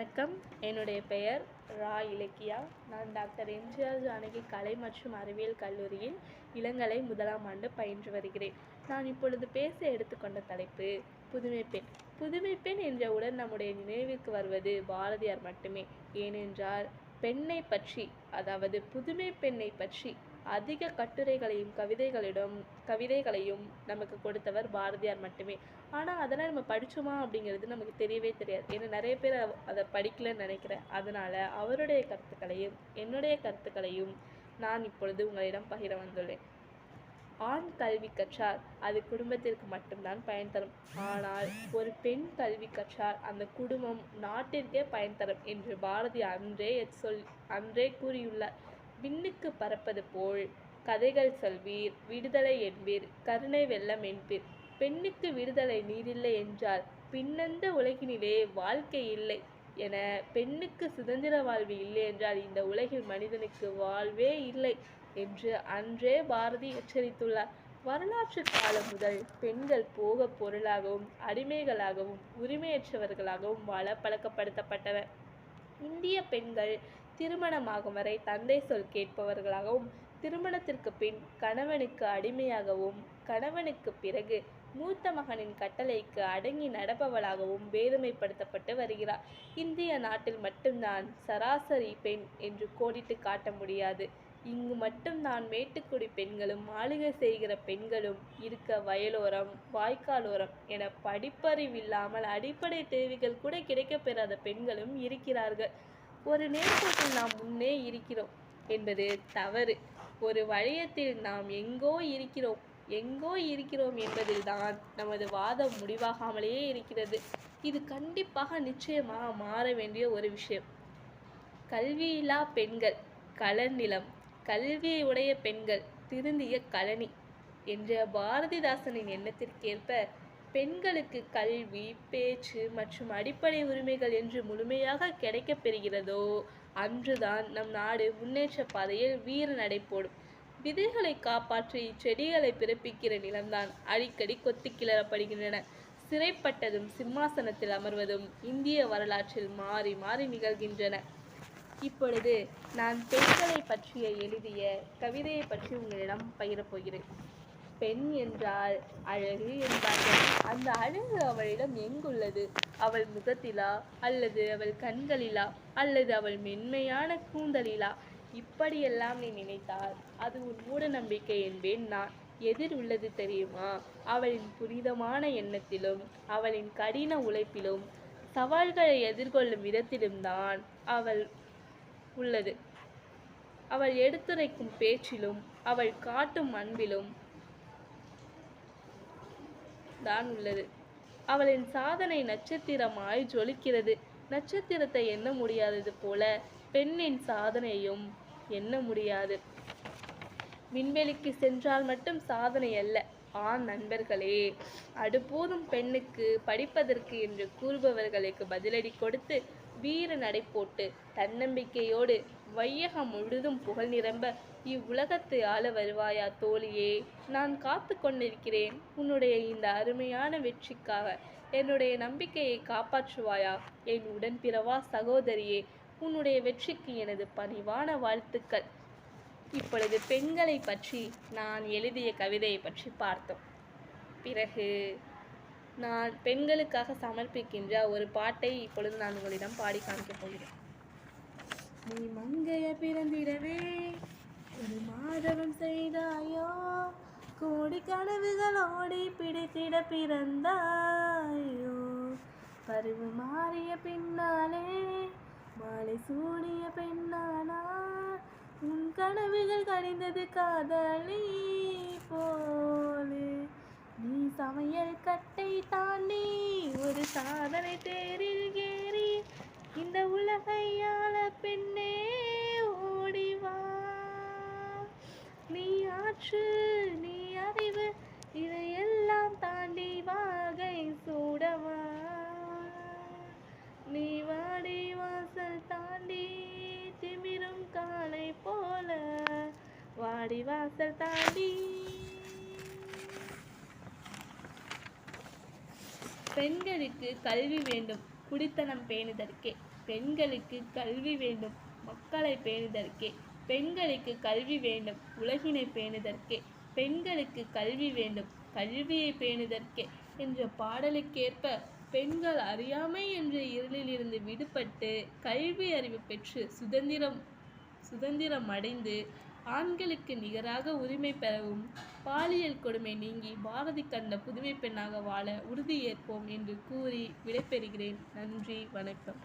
வணக்கம். என்னுடைய பெயர் ரா இலக்கியா. நான் டாக்டர் எம்ஜிஆர் ஜானகி கலை மற்றும் அறிவியல் கல்லூரியில் இளங்கலை முதலாம் ஆண்டு பயின்று வருகிறேன். நான் இப்பொழுது பேச எடுத்துக்கொண்ட தலைப்பு புதுமை பெண். புதுமை பெண் என்றவுடன் நம்முடைய நினைவிற்கு வருவது பாரதியார் மட்டுமே. ஏனென்றால் பெண்ணை பற்றி அதாவது புதுமை பெண்ணை பற்றி அதிக கட்டுரைகளையும் கவிதைகளிடம் கவிதைகளையும் நமக்கு கொடுத்தவர் பாரதியார் மட்டுமே. ஆனால் அதெல்லாம் நம்ம படிச்சோமா அப்படிங்கிறது நமக்கு தெரியவே தெரியாது. ஏன்னா நிறைய பேர் அதை படிக்கலன்னு நினைக்கிறேன். அதனால அவருடைய கருத்துக்களையும் என்னுடைய கருத்துக்களையும் நான் இப்பொழுது உங்களிடம் பகிர வந்துள்ளேன். ஆண் கல்வி கற்றால் அது குடும்பத்திற்கு மட்டும்தான் பயன் தரும். ஆனால் ஒரு பெண் கல்வி கற்றால் அந்த குடும்பம் நாட்டிற்கே பயன் தரும் என்று பாரதி அன்றே சொல் அன்றே கூறியுள்ளார். விண்ணுக்கு பறப்பது போல் கதைகள் சொல்வீர் விடுதலை என்பீர் கருணை வெள்ளம் என்பீர். பெண்ணுக்கு விடுதலை நீரில்லை என்றால் பின்னந்த உலகினிலே வாழ்க்கை இல்லை என பெண்ணுக்கு சுதந்திர வாழ்வு இல்லை என்றால் இந்த உலகில் மனிதனுக்கு வாழ்வே இல்லை என்று அன்றே பாரதி எச்சரித்துள்ளார். வரலாற்று காலம் முதல் பெண்கள் போக பொருளாகவும் அடிமைகளாகவும் உரிமையற்றவர்களாகவும் வாழ பழக்கப்படுத்தப்பட்டனர் இந்திய பெண்கள் திருமணமாகும் வரை தந்தை சொல் கேட்பவர்களாகவும் திருமணத்திற்கு பின் கணவனுக்கு அடிமையாகவும் கணவனுக்கு பிறகு மூத்த மகனின் கட்டளைக்கு அடங்கி நடப்பவளாகவும் வேதமைப்படுத்தப்பட்டு வருகிறார். இந்திய நாட்டில் மட்டும்தான் சராசரி பெண் என்று கோடிட்டு காட்ட முடியாது. இங்கு மட்டும்தான் மேட்டுக்குடி பெண்களும் மாளிகை செய்கிற பெண்களும் இருக்க வயலோரம் வாய்க்காலோரம் என படிப்பறிவில்லாமல் அடிப்படை தேவைகள் கூட கிடைக்கப் பெறாத பெண்களும் இருக்கிறார்கள். ஒரு நேர்கோட்டில் நாம் முன்னே இருக்கிறோம் என்பது தவறு. ஒரு வளையத்தில் நாம் எங்கோ இருக்கிறோம் எங்கோ இருக்கிறோம் என்பதில்தான் நமது வாதம் முடிவாகாமலேயே இருக்கிறது. இது கண்டிப்பாக நிச்சயமாக மாற வேண்டிய ஒரு விஷயம். கல்வியில்லா பெண்கள் கலர் நிலம் கல்வி உடைய பெண்கள் திருந்திய கழனி என்ற பாரதிதாசனின் எண்ணத்திற்கேற்ப பெண்களுக்கு கல்வி பேச்சு மற்றும் அடிப்படை உரிமைகள் என்று முழுமையாக கிடைக்கப் பெறுகிறதோ அன்றுதான் நம் நாடு முன்னேற்ற பாதையில் வீர நடை போடும். விதைகளை காப்பாற்றி செடிகளை பிறப்பிக்கிற நிலம்தான் அடிக்கடி கொத்தி கிளறப்படுகின்றன. சிறைப்பட்டதும் சிம்மாசனத்தில் அமர்வதும் இந்திய வரலாற்றில் மாறி மாறி நிகழ்கின்றன. இப்பொழுது நான் பெண்களை பற்றிய எழுதிய கவிதையை பற்றி உங்களிடம் பகிரப் போகிறேன். பெண் என்றால் அழகு என்பார்கள். அந்த அழகு அவளிடம் எங்குள்ளது? அவள் முகத்திலா? அல்லது அவள் கண்களிலா? அல்லது அவள் மென்மையான கூந்தலிலா? இப்படியெல்லாம் நீ நினைத்தால் அது உன் மூட நம்பிக்கை என்பேன் நான். எதிர் உள்ளது தெரியுமா? அவளின் புனிதமான எண்ணத்திலும் அவளின் கடின உழைப்பிலும் சவால்களை எதிர்கொள்ளும் விதத்திலும் தான் அவள் உள்ளது. அவள் எடுத்துரைக்கும் பேச்சிலும் அவள் காட்டும் அன்பிலும் தான் உள்ளது. அவளின் சாதனை நட்சத்திரமாய் ஜொலிக்கிறது. நட்சத்திரத்தை எண்ண முடியாதது போல பெண்ணின் சாதனையும் எண்ண முடியாது. விண்வெளிக்கு சென்றால் மட்டும் சாதனை அல்ல. ஆண் நண்பர்களே அடுப்போதும் பெண்ணுக்கு படிப்பதற்கு என்று கூறுபவர்களுக்கு பதிலடி கொடுத்து வீர நடை போட்டு தன்னம்பிக்கையோடு வையகம் முழுதும் புகழ் நிரம்ப இவ்வுலகத்து ஆள வருவாயா தோழியே? நான் காத்து கொண்டிருக்கிறேன். உன்னுடைய இந்த அருமையான வெற்றிக்காக என்னுடைய நம்பிக்கையை காப்பாற்றுவாயா? என் உடன்பிறவா சகோதரியே உன்னுடைய வெற்றிக்கு எனது பணிவான வாழ்த்துக்கள். இப்பொழுது பெண்களை பற்றி நான் எழுதிய கவிதையை பற்றி பார்த்தோம். பிறகு நான் பெண்களுக்காக சமர்ப்பிக்கின்ற ஒரு பாட்டை இப்பொழுது நான் உங்களிடம் பாடி காமிக்கப் போகிறேன். நீ மங்கைய பிறந்திடவே ஒரு மாதவம் செய்தாயோ? கோடி கனவுகளோடி பிடித்திட பிறந்தாயோ? பருவு மாறிய பின்னாலே மாலை சூடிய பெண்ணானா? உன் கனவுகள் கடிந்தது காதலி போலே. நீ சமையல் கட்டை தாண்டி ஒரு சாதனை தேரில் இந்த உலகையாள பெண்ணே ஓடிவா நீ ஆற்று நீ அறிவு இதையெல்லாம் தாண்டி வாகை சூடவா. நீ வாடி வாசல் தாண்டி திமிரும் காலை போல வாடி வாசல் தாண்டி. பெண்களுக்கு கல்வி வேண்டும் குடித்தனம் பேணுதற்கே. பெண்களுக்கு கல்வி வேண்டும். மக்களை பேணுதற்கே. பெண்களுக்கு கல்வி வேண்டும். உலகினை பேணுதற்கே. பெண்களுக்கு கல்வி வேண்டும். கல்வியை பேணுதற்கே. என்ற பாடலுக்கேற்ப பெண்கள் அறியாமை என்ற இருளிலிருந்து விடுபட்டு கல்வி அறிவு பெற்று சுதந்திரம் சுதந்திரம் அடைந்து ஆண்களுக்கு நிகராக உரிமை பெறவும் பாலியல் கொடுமை நீங்கி பாரதி கண்ட புதுமை பெண்ணாக வாழ உறுதியேற்போம் என்று கூறி விடைபெறுகிறேன். நன்றி. வணக்கம்.